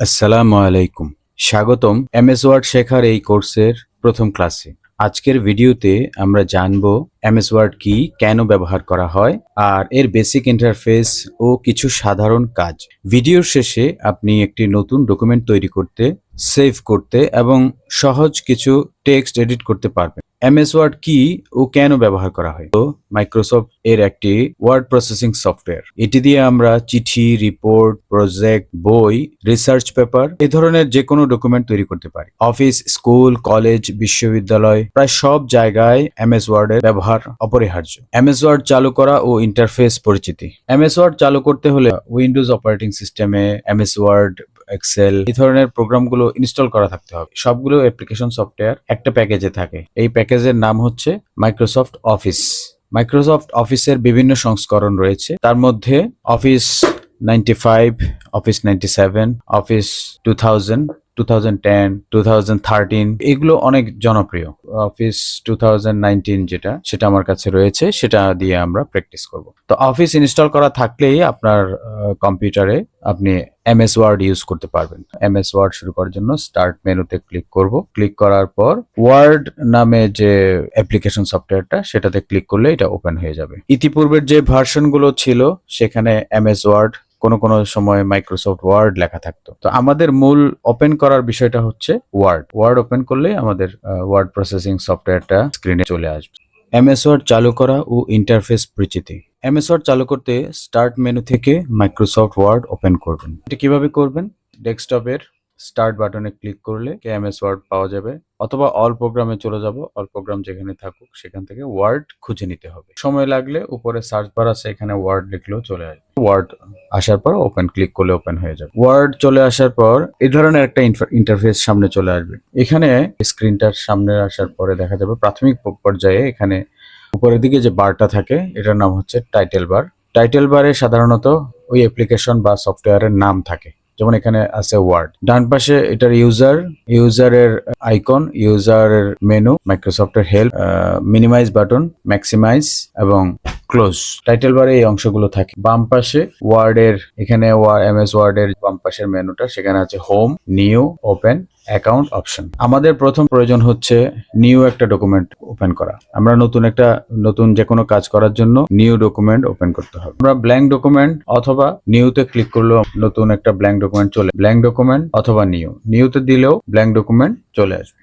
আসসালামু আলাইকুম। স্বাগতম এমএস ওয়ার্ড শেখার এই কোর্সের প্রথম ক্লাসে। আজকের ভিডিওতে আমরা জানব এমএস ওয়ার্ড কি কেন ব্যবহার করা হয় আর এর বেসিক ইন্টারফেস ও কিছু সাধারণ কাজ। ভিডিওর শেষে আপনি একটি নতুন ডকুমেন্ট তৈরি করতে সেভ করতে এবং সহজ কিছু টেক্সট এডিট করতে পারবেন। এমএস ওয়ার্ড কি ও কেন ব্যবহার করা হয়? তো মাইক্রোসফট এর একটি ওয়ার্ড প্রসেসিং সফটওয়্যার এটি দিয়ে আমরা চিঠি রিপোর্ট প্রজেক্ট বই রিসার্চ পেপার এ ধরনের যে কোনো ডকুমেন্ট তৈরি করতে পারি। অফিস, স্কুল কলেজ বিশ্ববিদ্যালয়, প্রায় সব জায়গায় এমএস ওয়ার্ড এর ব্যবহার অপরিহার্য। এমএস ওয়ার্ড চালু করা ও ইন্টারফেস পরিচিতি। এমএস ওয়ার্ড চালু করতে হলে উইন্ডোজ অপারেটিং সিস্টেমে এমএস ওয়ার্ড এক্সেল এই ধরনের প্রোগ্রামগুলো ইনস্টল করা থাকতে হবে। সবগুলো অ্যাপ্লিকেশন সফটওয়্যার একটা প্যাকেজে থাকে। এই প্যাকেজের নাম হচ্ছে মাইক্রোসফট অফিস মাইক্রোসফট অফিসের বিভিন্ন সংস্করণ রয়েছে। তার মধ্যে office ninety five office ninety seven office two thousand two thousand ten two thousand thirteen এগুলো অনেক জনপ্রিয়। অফিস টু থাউজেন্ড নাইনটিন যেটা, সেটা আমার কাছে রয়েছে, সেটা দিয়ে আমরা প্র্যাকটিস করব। তো অফিস ইনস্টল করা থাকলেই আপনার কম্পিউটারে আপনি এমএস ওয়ার্ড ইউজ করতে পারবেন। এমএস ওয়ার্ড শুরু করার জন্য স্টার্ট মেনুতে ক্লিক করব। ক্লিক করার পর ওয়ার্ড নামে যে অ্যাপ্লিকেশন সফটওয়্যারটা সেটাতে ক্লিক করলে এটা ওপেন হয়ে যাবে। ইতিপূর্বের যে ভার্সনগুলো ছিল, সেখানে এম এস ওয়ার্ড কোনো কোনো সময় মাইক্রোসফট ওয়ার্ড লেখা থাকতো। তো আমাদের মূল ওপেন করার বিষয়টা হচ্ছে ওয়ার্ড ওয়ার্ড ওপেন করলে আমাদের ওয়ার্ড প্রসেসিং সফটওয়্যারটা স্ক্রিনে চলে আসবে। এমএস ওয়ার্ড চালু করা ও ইন্টারফেস পরিচিতি। এমএস ওয়ার্ড চালু করতে স্টার্ট মেনু থেকে মাইক্রোসফট ওয়ার্ড ওপেন করবেন। এটা কীভাবে করবেন? ডেস্কটপের স্টার্ট বাটনে ক্লিক করলে এমএস ওয়ার্ড পাওয়া যাবে, অথবা অল প্রোগ্রামে চলে যাব অল প্রোগ্রাম যেখানে থাকুক, সেখান থেকে ওয়ার্ড খুঁজে নিতে হবে। সময় লাগলে উপরে সার্চ বার আছে, এখানে ওয়ার্ড লিখলেও চলে আসবে। ওয়ার্ড আসার পর ওপেন ক্লিক করলে ওপেন হয়ে যাবে। ওয়ার্ড চলে আসার পর এই ধরনের একটা ইন্টারফেস সামনে চলে আসবে। এখানে স্ক্রিনটার সামনে আসার পরে দেখা যাবে প্রাথমিক পর্যায়ে এখানে উপরের দিকে যে বারটা থাকে, এটার নাম হচ্ছে টাইটেল বার টাইটেল বারে সাধারণত ওই অ্যাপ্লিকেশন বা সফটওয়্যারের নাম থাকে। যেমন এখানে আছে ওয়ার্ড ডান পাশে এটার ইউজার ইউজারের আইকন ইউজারের মেনু মাইক্রোসফটের হেল্প মিনিমাইজ বাটন ম্যাক্সিমাইজ এবং ক্লোজ টাইটেল বারে এই অংশগুলো থাকে। বাম পাশে ওয়ার্ডের এখানে এম এস ওয়ার্ডের বাম পাশের মেনুটা সেখানে আছে home new open account option. আমাদের প্রথম প্রয়োজন হচ্ছে নিউ একটা ডকুমেন্ট ওপেন করা। আমরা নতুন একটা, নতুন যে কোনো কাজ করার জন্য নিউ ডকুমেন্ট ওপেন করতে হবে। আমরা ব্ল্যাঙ্ক ডকুমেন্ট অথবা নিউতে ক্লিক করলেও নতুন একটা ব্ল্যাঙ্ক ডকুমেন্ট চলে, ব্ল্যাঙ্ক ডকুমেন্ট অথবা নিউ। নিউতে দিলেও ব্ল্যাঙ্ক ডকুমেন্ট চলে আসবে।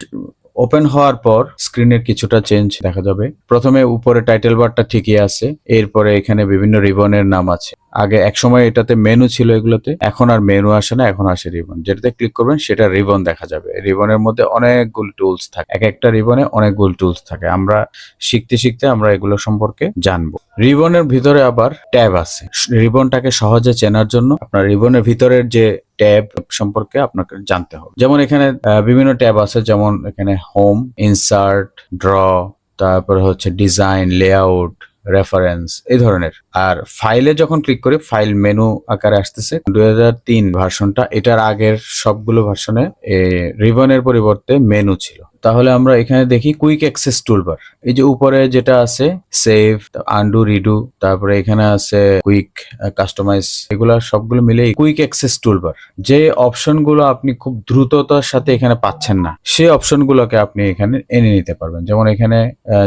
ওপেন হওয়ার পর স্ক্রিনের কিছুটা চেঞ্জ দেখা যাবে। প্রথমে উপরে টাইটেল বারটা ঠিকই আছে, এরপরে এখানে বিভিন্ন রিবনের নাম আছে। আগে এক সময় এটাতে মেনু ছিল এগুলোতে, এখন আর মেনু আসে না, এখন আসে রিবন যেটাতে ক্লিক করবেন সেটা রিবন দেখা যাবে। রিবনের মধ্যে অনেকগুলো টুলস থাকে। এক একটা রিবনে অনেকগুলো টুলস থাকে। আমরা শিখতে শিখতে আমরা এগুলো সম্পর্কে জানব। রিবনের ভিতরে আবার ট্যাব আছে। রিবনটাকে সহজে চেনার জন্য আপনার রিবনের ভিতরের যে ট্যাব সম্পর্কে আপনাকে জানতে হবে। যেমন এখানে বিভিন্ন ট্যাব আছে। যেমন এখানে হোম ইনসার্ট ড্র তারপর হচ্ছে ডিজাইন লেআউট রেফারেন্স এই ধরনের। আর ফাইলে যখন ক্লিক করি ফাইল মেনু আকারে আসতেছে। দুই ভার্সনটা এটার আগের সবগুলো ভার্সনে রিবনের পরিবর্তে মেনু ছিল। তাহলে আমরা এখানে দেখি কুইক অ্যাক্সেস টুলবার এই যে উপরে যেটা আছে সেভ আন্ডু রিডু তারপরে এখানে আছে কুইক কাস্টমাইজ এগুলা সবগুলো মিলে কুইক অ্যাক্সেস টুলবার যে অপশনগুলো আপনি খুব দ্রুততার সাথে এখানে পাচ্ছেন না সেই অপশনগুলোকে আপনি এখানে এনে নিতে পারবেন। যেমন এখানে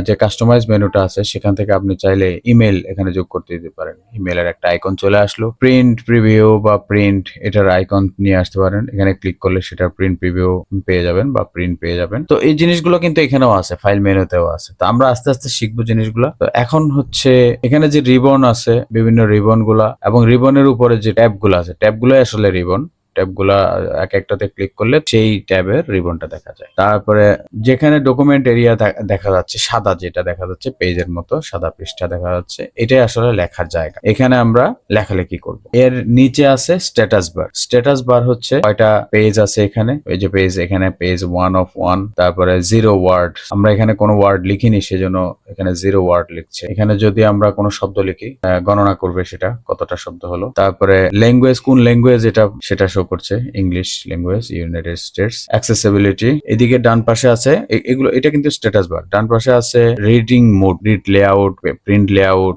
যে কাস্টমাইজ মেনুটা আছে, সেখান থেকে আপনি চাইলে ইমেল এখানে যোগ করতে দিতে পারেন। ইমেলের একটা আইকন চলে আসলো। প্রিন্ট প্রিভিউ বা প্রিন্ট এটার আইকন নিয়ে আসতে পারেন। এখানে ক্লিক করলে সেটার প্রিন্ট প্রিভিউ পেয়ে যাবেন বা প্রিন্ট পেয়ে যাবেন। তো এই জিনিসগুলো কিন্তু এখানেও আছে ফাইল মেনুতেও আছে। তো আমরা আস্তে আস্তে শিখব জিনিসগুলো। তো এখন হচ্ছে এখানে যে রিবন আছে, বিভিন্ন রিবনগুলা এবং রিবনের উপরে যে ট্যাবগুলো আছে ট্যাবগুলো আসলে রিবন ট্যাবগুলা এক একটাতে ক্লিক করলে সেই ট্যাবের রিবনটা দেখা যায়। তারপরে যেখানে ডকুমেন্ট এরিয়া দেখা যাচ্ছে, সাদা যেটা দেখা যাচ্ছে, পেজের মতো সাদা পৃষ্ঠা দেখা যাচ্ছে, এটাই আসলে লেখার জায়গা। এখানে আমরা লেখালেখি করব। এর নিচে আছে স্ট্যাটাস বার স্ট্যাটাস বার হচ্ছে কয়টা পেজ আছে এখানে? এই যে পেজ এখানে পেজ ওয়ান অফ ওয়ান তারপরে জিরো ওয়ার্ড আমরা এখানে কোনো ওয়ার্ড লিখিনি, সেজন্য এখানে জিরো ওয়ার্ড লিখছে। এখানে যদি আমরা কোনো শব্দ লিখি গণনা করবে সেটা কতটা শব্দ হলো। তারপরে ল্যাঙ্গুয়েজ কোন ল্যাঙ্গুয়েজ এটা, সেটা শো করছে English language United States accessibility এদিকে ডান পাশে আছে এগুলো, এটা কিন্তু স্ট্যাটাস বার ডান পাশে আছে reading mode read layout print layout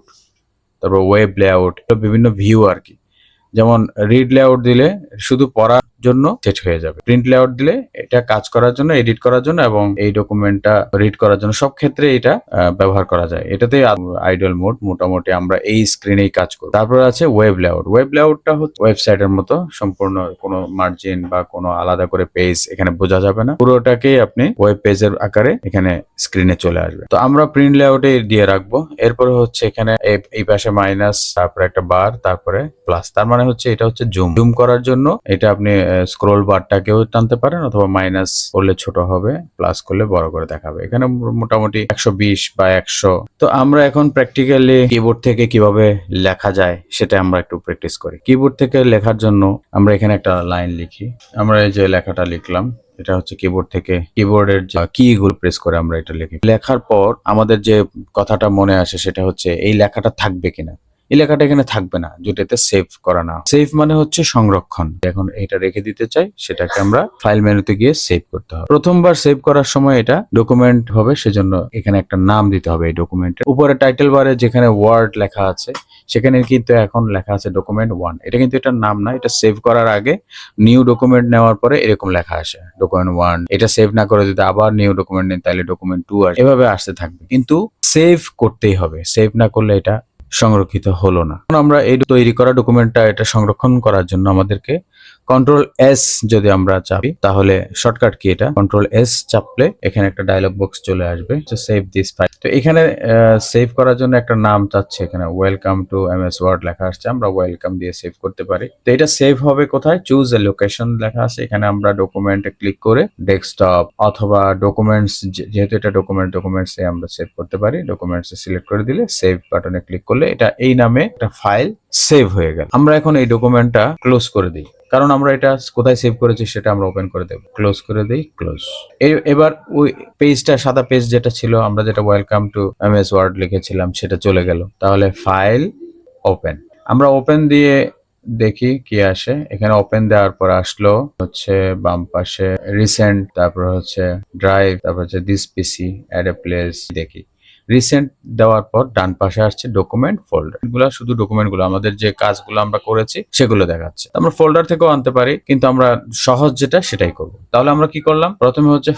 তারপর ওয়েব লেআউট বিভিন্ন ভিউ আর কি। যেমন রিড লেআউট দিলে শুধু পড়া জন্য সেট হয়ে যাবে। প্রিন্ট লেআউট দিলে এটা কাজ করার জন্য এডিট করার জন্য এবং এই ডকুমেন্টটা রিড করার জন্য সব ক্ষেত্রে এটা ব্যবহার করা যায়। এটাতে আইডল মোড মোটামুটি আমরা এই স্ক্রিনেই কাজ করি। তারপর আছে ওয়েব লেআউট ওয়েব লেআউটটা হচ্ছে ওয়েবসাইটের মতো, সম্পূর্ণ কোনো মার্জিন বা কোনো আলাদা করে পেজ এখানে বোঝা যাবে না। পুরোটাকেই আপনি ওয়েব পেজের আকারে এখানে স্ক্রিনে চলে আসবে। তো আমরা প্রিন্ট লেআউটে দিয়ে রাখব। এরপরে হচ্ছে এখানে এই পাশে মাইনাস তারপরে একটা বার তারপরে প্লাস তার মানে হচ্ছে এটা হচ্ছে জুম জুম করার জন্য এটা আপনি স্ক্রোল বারটাকেও টানতে পারেন অথবা মাইনাস করলে ছোট হবে প্লাস করলে বড় করে দেখাবে। এখানে মোটামুটি একশো বিশ বা একশো। তো আমরা এখন প্র্যাকটিক্যালি কিবোর্ড থেকে কীভাবে লেখা যায় সেটা আমরা একটু প্র্যাকটিস করি। কিবোর্ড থেকে লেখার জন্য আমরা এখানে একটা লাইন লিখি। আমরা এই যে লেখাটা লিখলাম, এটা হচ্ছে কিবোর্ড থেকে কিবোর্ডের কি গুলো প্রেস করে আমরা এটা লিখি। লেখার পর আমাদের যে কথাটা মনে আসে সেটা হচ্ছে, এই লেখাটা থাকবে কিনা? এই লেখাটা এখানে থাকবে না, যেটাতে সেভ করা না। সেভ মানে হচ্ছে সংরক্ষণ। এখন এটা রেখে দিতে চাই, সেটাকে আমরা ফাইল মেনুতে গিয়ে সেভ করতে হবে। প্রথমবার সেভ করার সময় এটা ডকুমেন্ট হবে, সেজন্য এখানে একটা নাম দিতে হবে এই ডকুমেন্টের উপরে টাইটেল বারে যেখানে ওয়ার্ড লেখা আছে, সেখানে কিন্তু এখন লেখা আছে ডকুমেন্ট ওয়ান এটা কিন্তু এটার নাম না, এটা সেভ করার আগে নিউ ডকুমেন্ট নেওয়ার পরে এরকম লেখা আসে ডকুমেন্ট ওয়ান এটা সেভ না করে যদি আবার নিউ ডকুমেন্ট নেই তাহলে ডকুমেন্ট টু আসে এভাবে আসতে থাকবে। কিন্তু সেভ করতেই হবে। সেভ না করলে এটা সংরক্ষিত হলো না। আমরা এই তৈরি করা ডকুমেন্টটা এটা সংরক্ষণ করার জন্য আমাদেরকে কন্ট্রোল এস যদি আমরা চাপি, তাহলে শর্টকাট কি এটা? কন্ট্রোল এস চাপলে এখানে একটা ডায়লগ বক্স চলে আসবে সেভ দিস ফাইল তো এখানে সেভ করার জন্য একটা নাম চাচ্ছে এখানে welcome to M S Word লেখা আসছে, আমরা ওয়েলকাম দিয়ে সেভ করতে পারি। তো এটা সেভ হবে কোথায়? চুজ এ লোকেশন লেখা আছে, এখানে আমরা ডকুমেন্টে ক্লিক করে ডেস্কটপ অথবা ডকুমেন্টস যেহেতু এটা ডকুমেন্ট ডকুমেন্টস এ আমরা সেভ করতে পারি ডকুমেন্টস এ সিলেক্ট করে দিলে সেভ বাটনে ক্লিক করলে এটা এই নামে একটা ফাইল সেভ হয়ে গেল। আমরা এখন এই ডকুমেন্টটা ক্লোজ করে দিই। কারণ আমরা এটা কোথায় সেভ করেছি সেটা আমরা ওপেন করে দেব। ক্লোজ করে দিই ক্লোজ এবার ওই পেজটা সাদা পেজ যেটা ছিল, আমরা যেটা welcome to M S Word লিখেছিলাম, সেটা চলে গেল। তাহলে ফাইল ওপেন আমরা ওপেন দিয়ে দেখি কি আসে। এখানে ওপেন দেওয়ার পর আসলো হচ্ছে বাম পাশে রিসেন্ট তারপর হচ্ছে ড্রাইভ তারপর হচ্ছে this PC add a place দেখি। রিসেন্ট দেওয়ার পর ডান পাশে আসছে ডকুমেন্ট ফোল্ডার এগুলো শুধু ডকুমেন্টগুলো, আমাদের যে কাজগুলো আমরা করেছি সেগুলো দেখাচ্ছে। আমরা ফোল্ডার থেকেও আনতে পারি, কিন্তু আমরা সহজ যেটা সেটাই করব। তাহলে আমরা কি করলাম? প্রথমে হচ্ছে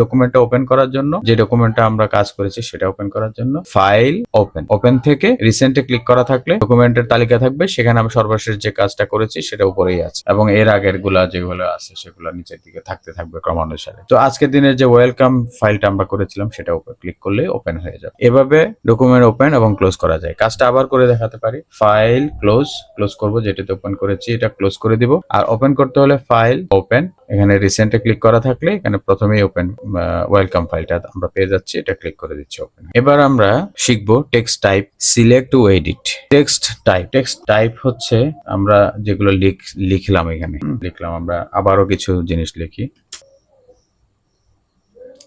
ডকুমেন্টটা ওপেন করার জন্য, যে ডকুমেন্টটা আমরা কাজ করেছি সেটা ওপেন করার জন্য ফাইল ওপেন ওপেন থেকে রিসেন্টে ক্লিক করা থাকলে ডকুমেন্টের তালিকা থাকবে, সেখানে আমি সর্বশেষ যে কাজটা করেছি সেটা উপরেই আছে। এবং এর আগেরগুলা যেগুলো আছে সেগুলো নিচের দিকে থাকতে থাকবে ক্রমানুসারে। তো আজকের দিনের যে ওয়েলকাম ফাইলটা আমরা করেছিলাম, সেটা ক্লিক করলে ওপেন হয়ে যাবে। এভাবে ডকুমেন্ট ওপেন এবং ক্লোজ করা যায়। কাজটা আবার করে দেখাতে পারি। ফাইল ক্লোজ ক্লোজ করব, যেটাতে ওপেন করেছি, এটা ক্লোজ করে দিব। আর ওপেন করতে হলে ফাইল ওপেন এখানে রিসেন্টে ক্লিক করা থাকলে এখানে প্রথমেই ওপেন ওয়েলকাম ফাইলটা আমরা পেয়ে যাচ্ছি, এটা ক্লিক করে দিচ্ছি ওপেন এবার আমরা শিখব text type select to edit text type text type হচ্ছে আমরা যেগুলো লিখ, লিখলাম এখানে। লিখলাম, আমরা আবারও কিছু জিনিস লিখি।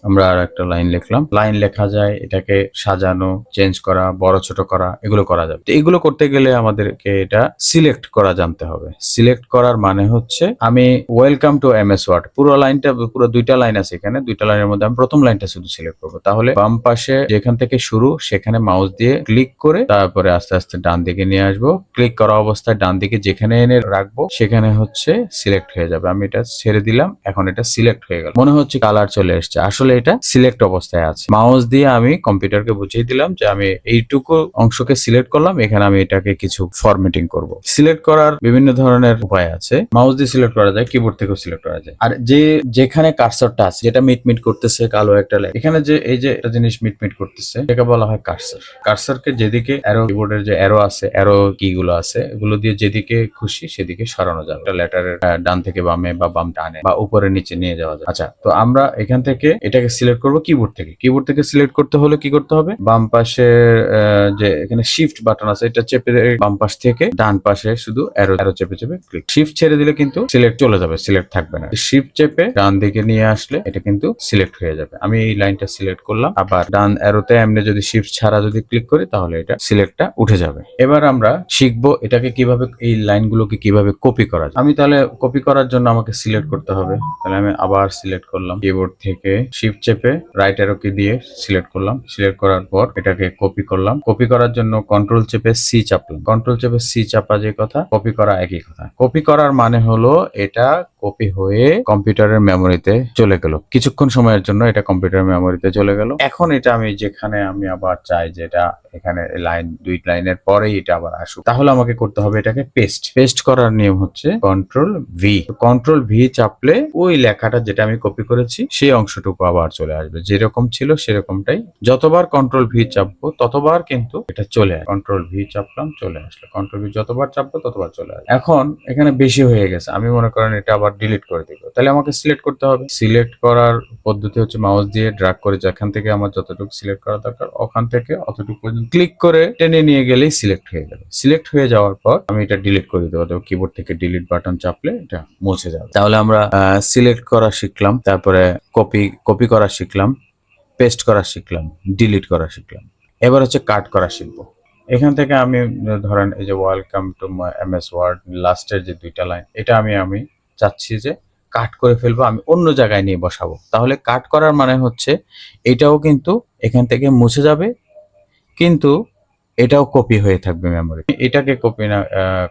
আমরা আর একটা লাইন লিখলাম। লাইন লেখা যায়, এটাকে সাজানো চেঞ্জ করা, বড় ছোট করা, এগুলো করা যাবে। তো এগুলো করতে গেলে আমাদেরকে এটা সিলেক্ট করা জানতে হবে। সিলেক্ট করার মানে হচ্ছে আমি welcome to M S Word পুরো লাইনটা, পুরো দুইটা লাইন আছে এখানে। দুইটা লাইনের মধ্যে আমি প্রথম লাইনটা শুধু সিলেক্ট করব। তাহলে বাম পাশে যেখান থেকে শুরু, সেখানে মাউস দিয়ে ক্লিক করে তারপরে আস্তে আস্তে ডান দিকে নিয়ে আসব। ক্লিক করা অবস্থায় ডান দিকে যেখানে এনে রাখব, সেখানে হচ্ছে সিলেক্ট হয়ে যাবে। আমি এটা ছেড়ে দিলাম, এখন এটা সিলেক্ট হয়ে গেল। মনে হচ্ছে কালার চলে এসছে। আসলে এটা সিলেক্ট অবস্থায় আছে। মাউস দিয়ে আমি কম্পিউটারকে বুঝিয়ে দিলাম যে আমি এইটুকু অংশকে সিলেক্ট করলাম, এখানে আমি এটাকে কিছু ফরম্যাটিং করব। সিলেক্ট করার বিভিন্ন ধরনের উপায় আছে। মাউস দিয়ে সিলেক্ট করা যায় কিবোর্ড থেকেও সিলেক্ট করা যায়। আর যে, যেখানে কার্সরটা আছে, যেটা মিট মিট করতেছে কালো একটা লাইন এখানে যে, এই যে একটা জিনিস মিট মিট করতেছে, এটাকে বলা হয় কার্সর কার্সরকে যেদিকে অ্যারো কিবোর্ডের যে অ্যারো আছে অ্যারো কি গুলো আছে, এগুলো দিয়ে যেদিকে খুশি সেদিকে সরানো যাবে। একটা লেটারের ডান থেকে বামে বা বাম ডানে বা উপরে নিচে নিয়ে যাওয়া যায় আচ্ছা তো আমরা এখান থেকে এটাকে সিলেক্ট করব কিবোর্ড থেকে। কিবোর্ড থেকে সিলেক্ট করতে হলে কি করতে হবে? বাম পাশে যে এখানে শিফট বাটন আছে, এটা চেপে বাম পাশ থেকে ডান পাশে শুধু অ্যারো অ্যারো চেপে চেপে ক্লিক শিফট ছেড়ে দিলে কিন্তু সিলেক্ট চলে যাবে সিলেক্ট থাকবে না। শিফট চেপে ডান দিকে নিয়ে আসলে এটা কিন্তু সিলেক্ট হয়ে যাবে। আমি এই লাইনটা সিলেক্ট করলাম, আবার ডান অ্যারোতে এমনি যদি শিফট ছাড়া যদি ক্লিক করি, তাহলে এটা সিলেক্টটা উঠে যাবে। এবার আমরা শিখব এটাকে কীভাবে, এই লাইনগুলোকে কীভাবে কপি করা যায়। আমি তাহলে কপি করার জন্য আমাকে সিলেক্ট করতে হবে। তাহলে আমি আবার সিলেক্ট করলাম। কিবোর্ড থেকে শিফট শিফট চেপে রাইট অ্যারো কি দিয়ে সিলেক্ট করলাম। সিলেক্ট করার পর এটাকে কপি করলাম। কপি করার জন্য কন্ট্রোল চেপে সি চাপলাম। কন্ট্রোল চেপে সি চাপা যে কথা কপি করা একই কথা। কপি করার মানে হলো এটা কপি হয়ে কম্পিউটারের মেমোরিতে চলে গেল। কিছুক্ষণ সময়ের জন্য এটা কম্পিউটার মেমোরিতে চলে গেল। এখন এটা আমি যেখানে আমি আবার চাই যে এটা এখানে লাইন দুই লাইনের পরেই এটা আবার আসুক। তাহলে আমাকে করতে হবে এটাকে পেস্ট পেস্ট করার নিয়ম হচ্ছে কন্ট্রোল ভি কন্ট্রোল ভি চাপলে ওই লেখাটা যেটা আমি কপি করেছি, সেই অংশটুকু আবার চলে আসবে। যেরকম ছিল সেরকমটাই। যতবার কন্ট্রোল ভি চাপবো, ততবার কিন্তু এটা চলে আসে কন্ট্রোল ভি চাপলাম, চলে আসলো। কন্ট্রোল ভি যতবার চাপবো, ততবার চলে আসবে। এখন এখানে বেশি হয়ে গেছে। আমি মনে করেন এটা আবার ডিলিট করে দিব তাহলে আমাকে সিলেক্ট করতে হবে। সিলেক্ট করার পদ্ধতি হচ্ছে মাউস দিয়ে ড্রাগ করে যেখান থেকে আমার যতটুকু সিলেক্ট করা দরকার, ওখান থেকে অতটুকু পর্যন্ত ক্লিক করে টেনে নিয়ে গেলেই সিলেক্ট হয়ে যাবে। সিলেক্ট হয়ে যাওয়ার পর আমি এটা ডিলিট করে দেবো তো কিবোর্ড থেকে ডিলিট বাটন চাপলে এটা মুছে যাবে। তাহলে আমরা সিলেক্ট করা শিখলাম, তারপরে কপি কপি করা শিখলাম পেস্ট করা শিখলাম ডিলিট করা শিখলাম। এবার হচ্ছে কাট করা শিখব। এখান থেকে আমি, ধরেন এই যে welcome to M S Word লাস্টের যে দুইটা লাইন এটা আমি আমি চাচ্ছি যে কাট করে ফেলব, আমি অন্য জায়গায় নিয়ে বসাবো। তাহলে কাট করার মানে হচ্ছে এটাও কিন্তু এখান থেকে মুছে যাবে, কিন্তু এটাও কপি হয়ে থাকবে মেমোরি এটাকে কপি না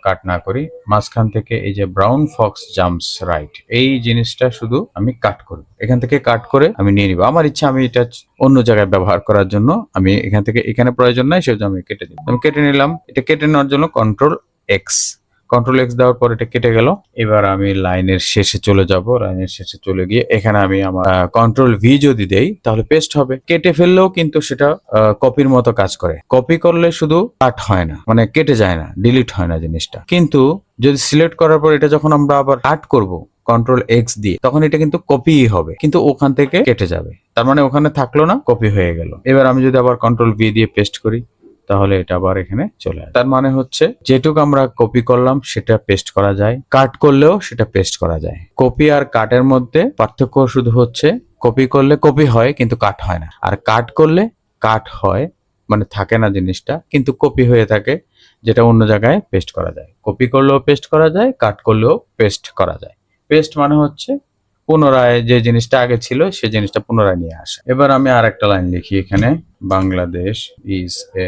কাট না করি, মাঝখান থেকে এই যে ব্রাউন ফক্স জাম্পস রাইট এই জিনিসটা শুধু আমি কাট করব। এখান থেকে কাট করে আমি নিয়ে নিব। আমার ইচ্ছা আমি এটা অন্য জায়গায় ব্যবহার করার জন্য আমি এখান থেকে, এখানে প্রয়োজন নাই, সেজন্য আমি কেটে দিই আমি কেটে নিলাম, এটা কেটে নেওয়ার জন্য কন্ট্রোল এক্স কন্ট্রোল এক্স দেওয়ার পর এটা কেটে গেল। এবার আমি লাইনের শেষে চলে যাব। লাইনের শেষে চলে গিয়ে এখানে আমি আমার কন্ট্রোল ভি যদি দেই, তাহলে পেস্ট হবে। কেটে ফেললেও কিন্তু সেটা কপির মতো কাজ করে। কপি করলে শুধু কাট হয় না মানে কেটে যায় না ডিলিট হয় না জিনিসটা। কিন্তু যদি সিলেক্ট করার পর এটা যখন আমরা আবার কাট করব কন্ট্রোল এক্স দিয়ে, তখন এটা কিন্তু কপি হবে। কিন্তু ওখান থেকে কেটে যাবে। তার মানে ওখানে থাকল না কপি হয়ে গেল। এবার আমি যদি আবার কন্ট্রোল ভি দিয়ে পেস্ট করি তাহলে এটা আবার এখানে চলে আসে তার মানে হচ্ছে যেটুক আমরা কপি করলাম, সেটা পেস্ট করা যায়। কাট করলেও সেটা পেস্ট করা যায়। কপি আর কাটের মধ্যে পার্থক্য শুধু হচ্ছে কপি করলে কপি হয়, কিন্তু কাট হয় না। আর কাট করলে কাট হয় মানে থাকে না জিনিসটা, কিন্তু কপি হয়ে থাকে, যেটা অন্য জায়গায় পেস্ট করা যায়। কপি করলেও পেস্ট করা যায় কাট করলেও পেস্ট করা যায়। পেস্ট মানে হচ্ছে পুনরায় যে জিনিসটা আগে ছিল, সে জিনিসটা পুনরায় নিয়ে আসে। এবার আমি আর একটা লাইন লিখি এখানে। Bangladesh is a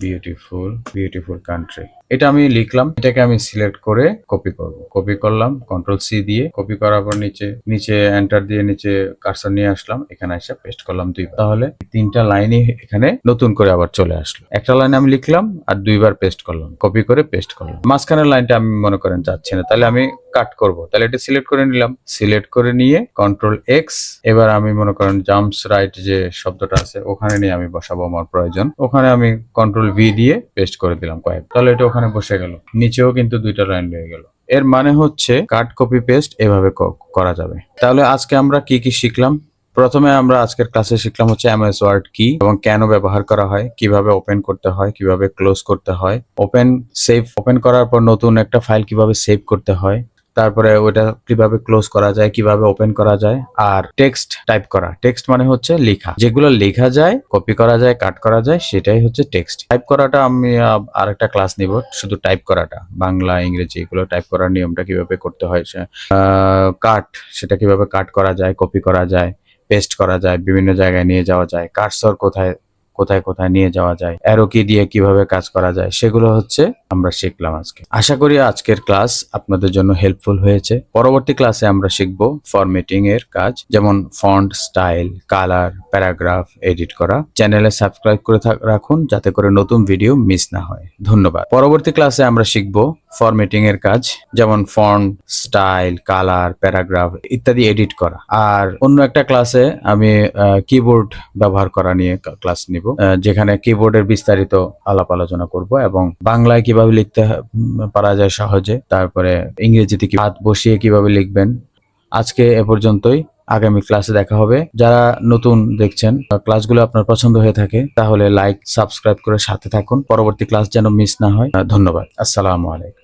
beautiful beautiful country এটা আমি লিখলাম, এটাকে আমি সিলেক্ট করে কপি করব। কপি করলাম কন্ট্রোল সি দিয়ে কপি করার পর নিচে নিচে এন্টার দিয়ে নিচে কার্সার নিয়ে আসলাম। এখানে এসে পেস্ট করলাম দুইবার। তাহলে তিনটা লাইনই এখানে নতুন করে আবার চলে আসলো। একটা লাইন আমি লিখলাম আর দুইবার পেস্ট করলাম। কপি করে পেস্ট করলাম। মাঝখানের লাইনটা আমি মনে করেন যাচ্ছি না। তাহলে আমি কাট করব। তাহলে এটা সিলেক্ট করে নিলাম। সিলেক্ট করে নিয়ে কন্ট্রোল এক্স এবার আমি মনে করেন জাম্পস রাইট যে শব্দটা আছে, ওখানে নিয়ে আমি বসাবো আমার প্রয়োজন। ওখানে আমি কন্ট্রোল ভি দিয়ে পেস্ট করে দিলাম কয়েক। তাহলে এটা ওখানে বসে গেল। নিচেও কিন্তু দুইটা লাইন রয়ে গেল। এর মানে হচ্ছে কাট কপি পেস্ট এভাবে করা যাবে। তাহলে আজকে আমরা কি কি শিখলাম? প্রথমে আমরা আজকের ক্লাসে শিখলাম হচ্ছে এমএস ওয়ার্ড কি এবং কেন ব্যবহার করা হয়, কীভাবে ওপেন করতে হয়, কীভাবে ক্লোজ করতে হয়। ওপেন সেভ ওপেন করার পর নতুন একটা ফাইল কীভাবে সেভ করতে হয় তারপরে ওইটা কীভাবে ক্লোজ করা যায়, কীভাবে ওপেন করা যায় আর টেক্সট টাইপ করা। টেক্সট মানে হচ্ছে লেখা। যেগুলো লেখা যায় কপি করা যায় কাট করা যায়, সেটাই হচ্ছে টেক্সট টাইপ করাটা আমি আরেকটা ক্লাস নিব, শুধু টাইপ করাটা। বাংলা, ইংরেজি এগুলো টাইপ করার নিয়মটা কীভাবে করতে হয় কাট সেটা কীভাবে কাট করা যায় কপি করা যায় পেস্ট করা যায়, বিভিন্ন জায়গায় নিয়ে যাওয়া যায় কার্সর কোথায় কোথায় কোথায় নিয়ে যাওয়া যায় অ্যারো কি দিয়ে কীভাবে কাজ করা যায়, সেগুলো হচ্ছে আমরা শিখলাম আজকে। আশা করি আজকের ক্লাস আপনাদের জন্য হেল্পফুল হয়েছে। পরবর্তী ক্লাসে আমরা শিখব ফরম্যাটিং এর কাজ, যেমন font style colour paragraph edit করা। চ্যানেলে সাবস্ক্রাইব করে রাখুন, যাতে করে নতুন ভিডিও মিস না হয়। ধন্যবাদ। পরবর্তী ক্লাসে আমরা শিখব ফরম্যাটিং এর কাজ, যেমন ফন্ট স্টাইল কালার প্যারাগ্রাফ ইত্যাদি এডিট করা। আর অন্য একটা ক্লাসে আমি কিবোর্ড ব্যবহার করা নিয়ে ক্লাস নিব। যেখানে কিবোর্ডের বিস্তারিত আলাপ আলোচনা করব এবং বাংলায় কীভাবে লিখতে পারা যায় সহজে, তারপরে ইংরেজিতে কি হাত বসিয়ে কীভাবে লিখবেন। আজকে এ পর্যন্তই, আগামী ক্লাসে দেখা হবে। যারা নতুন দেখছেন ক্লাসগুলো আপনার পছন্দ হয়ে থাকে, তাহলে লাইক সাবস্ক্রাইব করে সাথে থাকুন। পরবর্তী ক্লাস যেন মিস না হয়। ধন্যবাদ। আসসালামু আলাইকুম।